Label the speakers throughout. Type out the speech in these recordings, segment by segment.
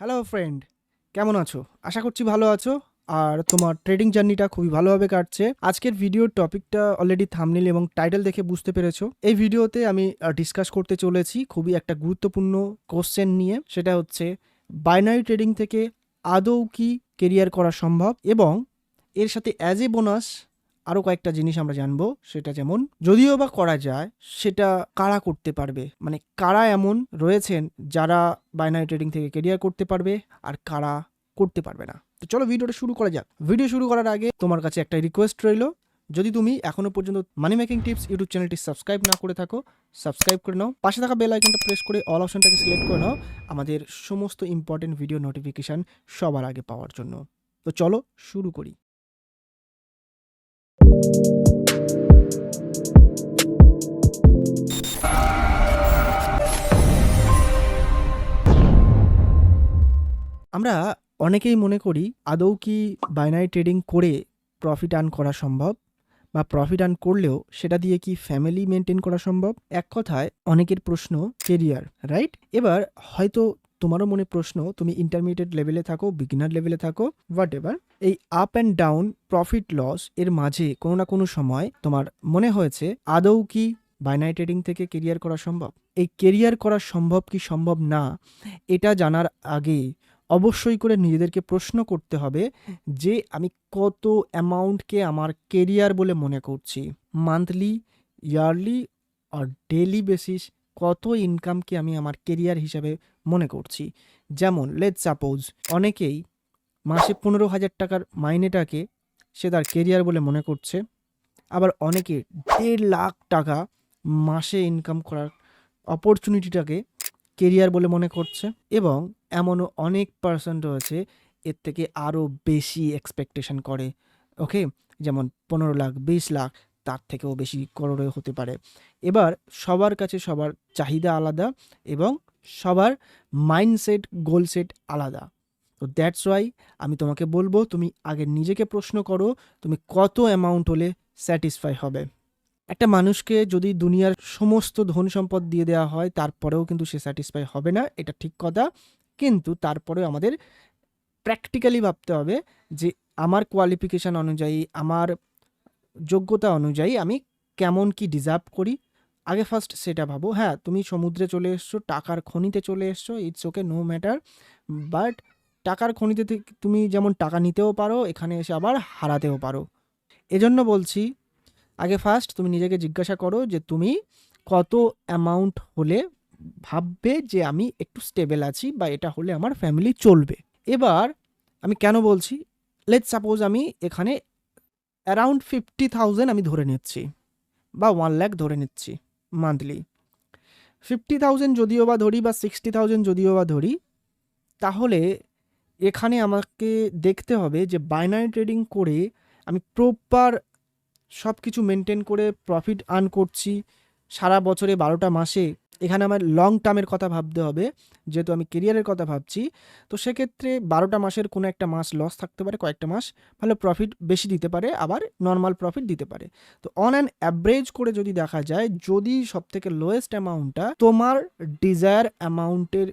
Speaker 1: Hello friend কেমন আছো? আশা করছি ভালো আছো। আর তোমার ট্রেডিং জার্নিটা খুবই ভালোভাবে কাটছে। আজকের ভিডিওর টপিকটা অলরেডি থামনিল এবং টাইটেল দেখে বুঝতে পেরেছ। এই ভিডিওতে আমি ডিসকাস করতে চলেছি খুবই একটা গুরুত্বপূর্ণ কোশ্চেন নিয়ে। সেটা হচ্ছে বাইনারি ট্রেডিং থেকে আদৌ কি কেরিয়ার করা সম্ভব? এবং এর সাথে অ্যাজ এ বোনাস আরও কয়েকটা জিনিস আমরা জানব, সেটা যেমন, যদিও বা করা যায়, সেটা কারা করতে পারবে? মানে কারা এমন রয়েছেন যারা বাইনারি ট্রেডিং থেকে কেরিয়ার করতে পারবে আর কারা করতে পারবে না? তো চলো ভিডিওটা শুরু করা যাক। ভিডিও শুরু করার আগে তোমার কাছে একটা রিকোয়েস্ট রইল, যদি তুমি এখনও পর্যন্ত মানি মেকিং টিপস ইউটিউব চ্যানেলটি সাবস্ক্রাইব না করে থাকো সাবস্ক্রাইব করে নাও, পাশে থাকা বেল আইকনটা প্রেস করে অল অপশনটাকে সিলেক্ট করে নাও, আমাদের সমস্ত ইম্পর্টেন্ট ভিডিও নোটিফিকেশান সবার আগে পাওয়ার জন্য। তো চলো শুরু করি। আমরা অনেকেই মনে করি আদৌ কি বাইনারি ট্রেডিং করে প্রফিট আর্ন করা সম্ভব বা প্রফিট আর্ন করলেও সেটা দিয়ে কি ফ্যামিলি মেনটেন করা সম্ভব? এক কথায়, অনেকের প্রশ্ন কেরিয়ার রাইট এবার হয়তো তোমারও মনে প্রশ্ন, তুমি ইন্টারমিডিয়েট লেভেলে থাকো বিগিনার লেভেলে থাকো হোয়াট এভার এই up and down profit loss এর মাঝে কোনো না কোনো সময় তোমার মনে হয়েছে আদৌ কি বাইনারি ট্রেডিং থেকে কেরিয়ার করা সম্ভব? এই কেরিয়ার করা সম্ভব কি সম্ভব না, এটা জানার আগে অবশ্যই করে নিজেদেরকে প্রশ্ন করতে হবে যে আমি কত অ্যামাউন্টকে আমার কেরিয়ার বলে মনে করছি। মান্থলি, ইয়ারলি আর ডেলি বেসিস কত ইনকামকে আমি আমার কেরিয়ার হিসাবে মনে করছি। যেমন লেট সাপোজ অনেকেই মাসে পনেরো হাজার টাকার মাইনেটাকে সে তার কেরিয়ার বলে মনে করছে। আবার অনেকে দেড় লাখ টাকা মাসে ইনকাম করার অপরচুনিটিটাকে কেরিয়ার বলে মনে করছে এবং এমনও অনেক পার্সন রয়েছে এর থেকে আরও বেশি এক্সপেকটেশন করে ওকে যেমন পনেরো লাখ, বিশ লাখ, তার থেকেও বেশি করোড়ে হতে পারে। এবার সবার কাছে সবার চাহিদা আলাদা এবং সবার মাইন্ডসেট গোল সেট আলাদা। তো দ্যাটস ওয়াই আমি তোমাকে বলব, তুমি আগে নিজেকে প্রশ্ন করো, তুমি কত অ্যামাউন্ট হলে স্যাটিসফাই হবে। একটা মানুষকে যদি দুনিয়ার সমস্ত ধন সম্পদ দিয়ে দেওয়া হয়, তারপরেও কিন্তু সে স্যাটিসফাই হবে না, এটা ঠিক কথা। কিন্তু তারপরেও আমাদের প্র্যাকটিক্যালি ভাবতে হবে যে আমার কোয়ালিফিকেশান অনুযায়ী, আমার যোগ্যতা অনুযায়ী আমি কেমন কি ডিজার্ভ করি। আগে ফার্স্ট সেটা ভাবো হ্যাঁ তুমি সমুদ্রে চলে এসছো, টাকার খনিতে চলে এসছো it's okay no matter but টাকার খনিতে তুমি যেমন টাকা নিতেও পারো, এখানে এসে আবার হারাতেও পারো। এজন্য বলছি আগে ফার্স্ট তুমি নিজেকে জিজ্ঞাসা করো যে তুমি কত অ্যামাউন্ট হলে ভাববে যে আমি একটু স্টেবল আছি বা এটা হলে আমার ফ্যামিলি চলবে। এবার আমি কেন বলছি? লেট সাপোজ আমি এখানে অ্যারাউন্ড ফিফটি থাউজেন্ড আমি ধরে নিচ্ছি বা ওয়ান ল্যাক ধরে নিচ্ছি মান্থলি ফিফটি থাউজেন্ড যদিও বা ধরি বা সিক্সটি থাউজেন্ড যদিও বা ধরি, তাহলে এখানে আমাকে দেখতে হবে যে বাইনারি ট্রেডিং করে আমি প্রপার সব কিছু মেনটেন করে প্রফিট আর্ন করছি। সারা বছরে বারোটা মাসে। এখানে আমার লং টার্মের কথা ভাবতে হবে। যেহেতু আমি কেরিয়ারের কথা ভাবছি। তো সেক্ষেত্রে বারোটা মাসের কোনো একটা মাস লস থাকতে পারে, কয়েকটা মাস। ভালো প্রফিট বেশি দিতে পারে, আবার নর্মাল প্রফিট দিতে পারে। তো অন অ্যান অ্যাভারেজ করে যদি দেখা যায়, যদি সব থেকে লোয়েস্ট অ্যামাউন্টটা তোমার ডিজায়ার অ্যামাউন্টের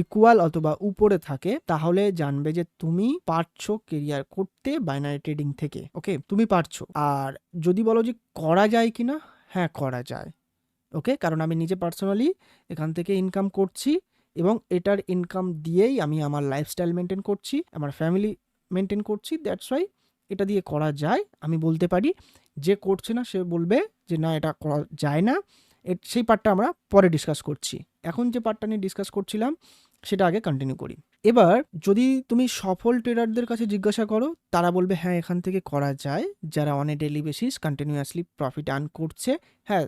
Speaker 1: ইকুয়াল অথবা উপরে থাকে, তাহলে জানবে যে তুমি পারছ কেরিয়ার করতে বাইনারি ট্রেডিং থেকে ওকে তুমি পারছ। আর যদি বলো যে করা যায় কি না হ্যাঁ করা যায় ওকে কারণ আমি নিজে পার্সোনালি এখান থেকে ইনকাম করছি এবং এটার ইনকাম দিয়েই আমি আমার লাইফস্টাইল মেনটেন করছি, আমার ফ্যামিলি মেনটেন করছি দ্যাটস ওয়াই এটা দিয়ে করা যায়। আমি বলতে পারি, যে করছে না, সে বলবে যে না, এটা করা যায় না। সেই পার্টটা আমরা পরে ডিসকাস করছি। এখন যে পার্টটা নিয়ে ডিসকাস করছিলাম, সেটা আগে কন্টিনিউ করি। এবার যদি তুমি সফল ট্রেডারদের কাছে জিজ্ঞাসা করো, তারা বলবে হ্যাঁ এখান থেকে করা যায়। যারা on a daily basis continuously profit earn করছে হ্যাঁ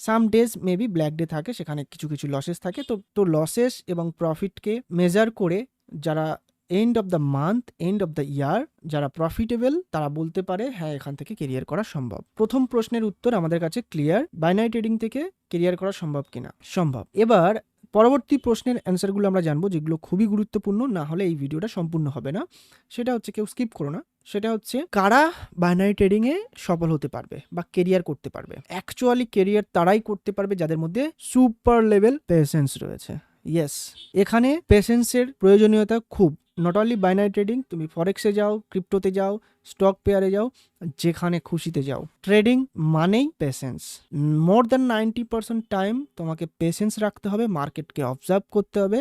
Speaker 1: some days maybe black day থাকে, সেখানে কিছু কিছু লসেস থাকে। তো তো লসেস এবং প্রফিটকে মেজার করে যারা end of the month end of the year যারা প্রফিটেবল তারা বলতে পারে হ্যাঁ এখান থেকে কেরিয়ার করা সম্ভব। প্রথম প্রশ্নের উত্তর আমাদের কাছে ক্লিয়ার বাইনারি ট্রেডিং থেকে কেরিয়ার করা সম্ভব কিনা? সম্ভব। এবার পরবর্তী প্রশ্নের অ্যান্সারগুলো আমরা জানব যেগুলো খুবই গুরুত্বপূর্ণ, না হলে এই ভিডিওটা সম্পূর্ণ হবে না। সেটা হচ্ছে কেউ স্কিপ করো না। সেটা হচ্ছে কারা বাইনারি ট্রেডিংয়ে সফল হতে পারবে বা কেরিয়ার করতে পারবে? অ্যাকচুয়ালি কেরিয়ার তারাই করতে পারবে যাদের মধ্যে সুপার লেভেল পেশেন্স রয়েছে। ইয়েস এখানে পেশেন্সের প্রয়োজনীয়তা খুব। নট অনলি বাইনারি ট্রেডিং তুমি ফরেক্সে যাও ক্রিপ্টোতে যাও স্টক পেয়ারে যাও, যেখানে খুশিতে যাও। ট্রেডিং মানেই patience more than ninety percent time তোমাকে পেশেন্স রাখতে হবে মার্কেটকে অবজার্ভ করতে হবে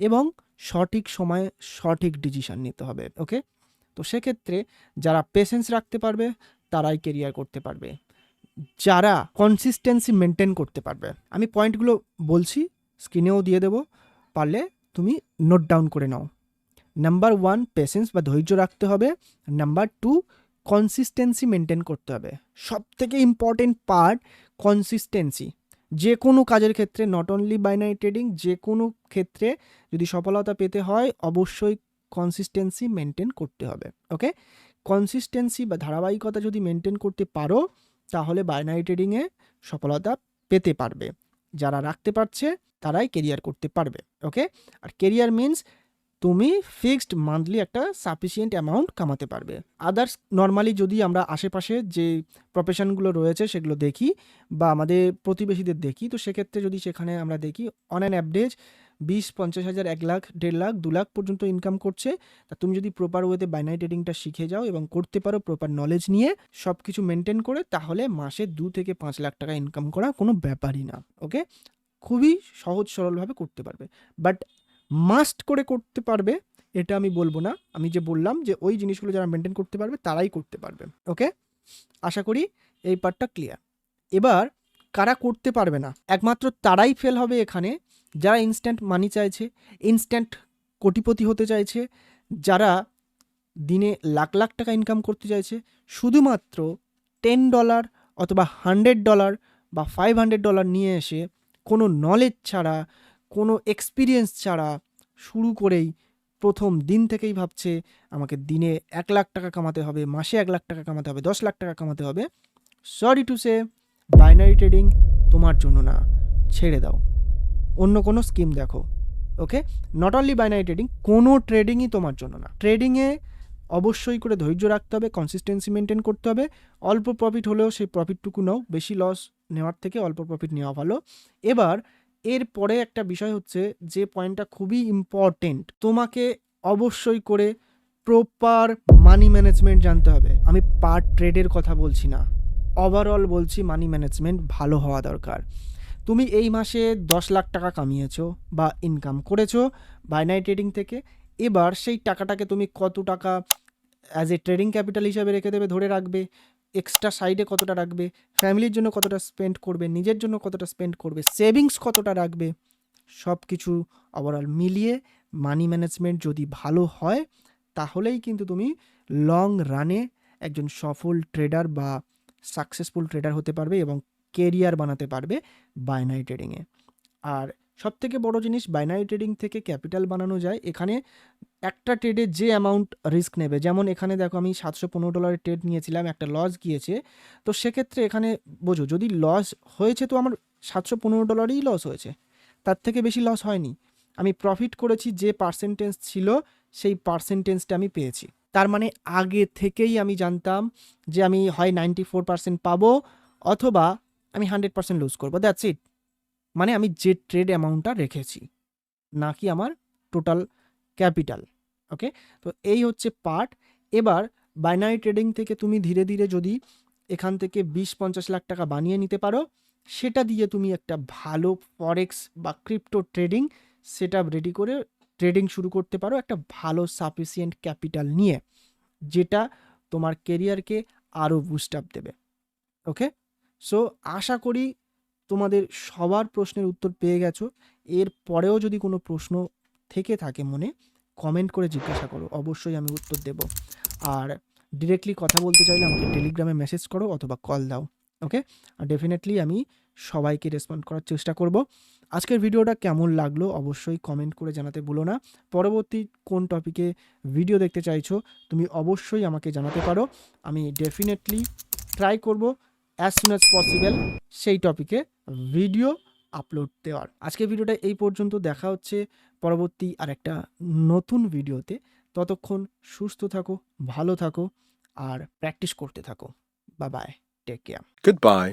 Speaker 1: এবং সঠিক সময়ে সঠিক ডিসিশন নিতে হবে ওকে তো সেক্ষেত্রে যারা পেশেন্স রাখতে পারবে, তারাই কেরিয়ার করতে পারবে। যারা কনসিস্টেন্সি মেনটেন করতে পারবে। আমি পয়েন্টগুলো বলছি স্ক্রিনেও দিয়ে দেবো। পারলে তুমি নোট ডাউন করে নাও। নাম্বার ওয়ান পেশেন্স বা ধৈর্য রাখতে হবে। নাম্বার টু কনসিস্টেন্সি মেনটেন করতে হবে। সব থেকে ইম্পর্টেন্ট পার্ট কনসিস্টেন্সি যে কোনো কাজের ক্ষেত্রে নট অনলি বাইনারি ট্রেডিং যে কোনো ক্ষেত্রে যদি সফলতা পেতে হয়, অবশ্যই কনসিস্টেন্সি মেনটেন করতে হবে। ওকে কনসিস্টেন্সি বা ধারাবাহিকতা যদি মেনটেন করতে পারো, তাহলে বাইনারি ট্রেডিংয়ে সফলতা পেতে পারবে। যারা রাখতে পারছে, তারাই কেরিয়ার করতে পারবে ওকে আর কেরিয়ার মিনস তুমি ফিক্সড মান্থলি একটা সাফিসিয়েন্ট অ্যামাউন্ট কামাতে পারবে। আদার্স নর্মালি যদি আমরা আশেপাশে যে প্রফেশনগুলো রয়েছে সেগুলো দেখি বা আমাদের প্রতিবেশীদের দেখি, তো সেক্ষেত্রে যদি সেখানে আমরা দেখি অন অ্যান অ্যাভারেজ বিশ, পঞ্চাশ হাজার, এক লাখ, দেড় লাখ, দু লাখ পর্যন্ত ইনকাম করছে। তা তুমি যদি প্রপার ওয়েতে বাইনারি ট্রেডিংটা শিখে যাও এবং করতে পারো প্রপার নলেজ নিয়ে সব কিছু মেনটেন করে, তাহলে মাসে দু থেকে পাঁচ লাখ টাকা ইনকাম করা কোনো ব্যাপারই না ওকে খুবই সহজ সরলভাবে করতে পারবে। বাট মাস্ট করে করতে পারবে, এটা আমি বলব না। আমি যে বললাম যে ওই জিনিসগুলো যারা মেনটেন করতে পারবে, তারাই করতে পারবে ওকে আশা করি এই পার্টটা ক্লিয়ার এবার কারা করতে পারবে না? একমাত্র তারাই ফেল হবে এখানে যারা ইনস্ট্যান্ট মানি চাইছে ইনস্ট্যান্ট কোটিপতি হতে চাইছে, যারা দিনে লাখ লাখ টাকা ইনকাম করতে চাইছে, শুধুমাত্র টেন ডলার অথবা হান্ড্রেড ডলার বা ফাইভ হান্ড্রেড ডলার নিয়ে এসে কোনো নলেজ ছাড়া, কোনো এক্সপিরিয়েন্স ছাড়া শুরু করেই প্রথম দিন থেকেই ভাবছে, আমাকে দিনে এক লাখ টাকা কামাতে হবে, মাসে এক লাখ টাকা কামাতে হবে, দশ লাখ টাকা কামাতে হবে। Sorry to say binary trading তোমার জন্য না, ছেড়ে দাও। অন্য কোনো স্কিম দেখো okay not only binary trading কোনো ট্রেডিংই তোমার জন্য না। ট্রেডিংয়ে অবশ্যই করে ধৈর্য রাখতে হবে কনসিস্টেন্সি মেনটেন করতে হবে। অল্প প্রফিট হলেও সেই প্রফিটটুকু নাও, বেশি লস নেওয়ার থেকে অল্প প্রফিট নেওয়া ভালো। এবার এরপরে একটা বিষয় হচ্ছে যে পয়েন্টটা খুবই ইম্পর্টেন্ট তোমাকে অবশ্যই করে প্রপার মানি ম্যানেজমেন্ট জানতে হবে। আমি পার ট্রেডের কথা বলছি না। ওভারঅল বলছি মানি ম্যানেজমেন্ট ভালো হওয়া দরকার। তুমি এই মাসে দশ লাখ টাকা কামিয়েছো বা ইনকাম করেছ বাইনারি ট্রেডিং থেকে, এবার সেই টাকাটাকে তুমি কত টাকা অ্যাজ এ ট্রেডিং ক্যাপিটাল হিসাবে রেখে দেবে, ধরে রাখবে এক্সট্রা সাইডে কতটা রাখবে ফ্যামিলির জন্য কতটা স্পেন্ড করবে, নিজের জন্য কতটা স্পেন্ড করবে সেভিংস কতটা রাখবে সব কিছু ওভারঅল মিলিয়ে মানি ম্যানেজমেন্ট যদি ভালো হয়, তাহলেই কিন্তু তুমি লং রানে একজন সফল ট্রেডার বা সাকসেসফুল ট্রেডার হতে পারবে এবং কেরিয়ার বানাতে পারবে বাইনারি ট্রেডিংয়ে আর সব থেকে বড় জিনিস বাইনারি ট্রেডিং থেকে ক্যাপিটাল বানানো যায়, এখানে একটা ট্রেডে যে অ্যামাউন্ট রিস্ক নেবে, যেমন এখানে দেখো আমি সাতশো পনেরো ডলারের ট্রেড নিয়েছিলাম, একটা লস গিয়েছে, তো সেক্ষেত্রে এখানে বোঝো, যদি লস হয়েছে তো আমার সাতশো পনেরো ডলারই লস হয়েছে, তার থেকে বেশি লস হয়নি। আমি প্রফিট করেছি যে পার্সেন্টেজ ছিল, সেই পার্সেন্টেজটা আমি পেয়েছি। তার মানে আগে থেকেই আমি জানতাম যে আমি হয় নাইনটি ফোর পার্সেন্ট পাবো, অথবা আমি হান্ড্রেড পার্সেন্ট লুজ করব দ্যাটস ইট মানে আমি যে ট্রেড অ্যামাউন্টটা রেখেছি, নাকি আমার টোটাল ক্যাপিটাল ওকে তো এই হচ্ছে পার্ট এবার বাইনারি ট্রেডিং থেকে তুমি ধীরে ধীরে যদি এখান থেকে বিশ পঞ্চাশ লাখ টাকা বানিয়ে নিতে পারো, সেটা দিয়ে তুমি একটা ভালো ফরেক্স বা ক্রিপ্টো ট্রেডিং সেটা রেডি করে ট্রেডিং শুরু করতে পারো, একটা ভালো সাফিসিয়েন্ট ক্যাপিটাল নিয়ে, যেটা তোমার কেরিয়ারকে আরও বুস্ট আপ দেবে ওকে সো আশা করি তোমাদের সবার প্রশ্নের উত্তর পেয়ে গেছো। এর পরেও যদি কোনো প্রশ্ন থেকে থাকে মনে কমেন্ট করে জিজ্ঞাসা করো। অবশ্যই আমি উত্তর দেব। আর ডিরেক্টলি কথা বলতে চাইলে আমাকে টেলিগ্রামে মেসেজ করো অথবা কল দাও। ওকে আর ডেফিনেটলি আমি সবাইকে রেসপন্ড করার চেষ্টা করব। আজকের ভিডিওটা কেমন লাগল অবশ্যই কমেন্ট করে জানাতে ভুলো না। পরবর্তী কোন টপিকে ভিডিও দেখতে চাইছো, তুমি অবশ্যই আমাকে জানাতে পারো। আমি ডেফিনেটলি ট্রাই করব। অ্যাজ সুন অ্যাজ পসিবল সেই টপিকে ভিডিও আপলোড দেওয়ার। আজকে ভিডিওটা এই পর্যন্ত। দেখা হচ্ছে পরবর্তী আর একটা নতুন ভিডিওতে ততক্ষণ সুস্থ থাকো, ভালো থাকো, আর প্র্যাকটিস করতে থাকো। বা বাই টেক কেয়ার
Speaker 2: Goodbye.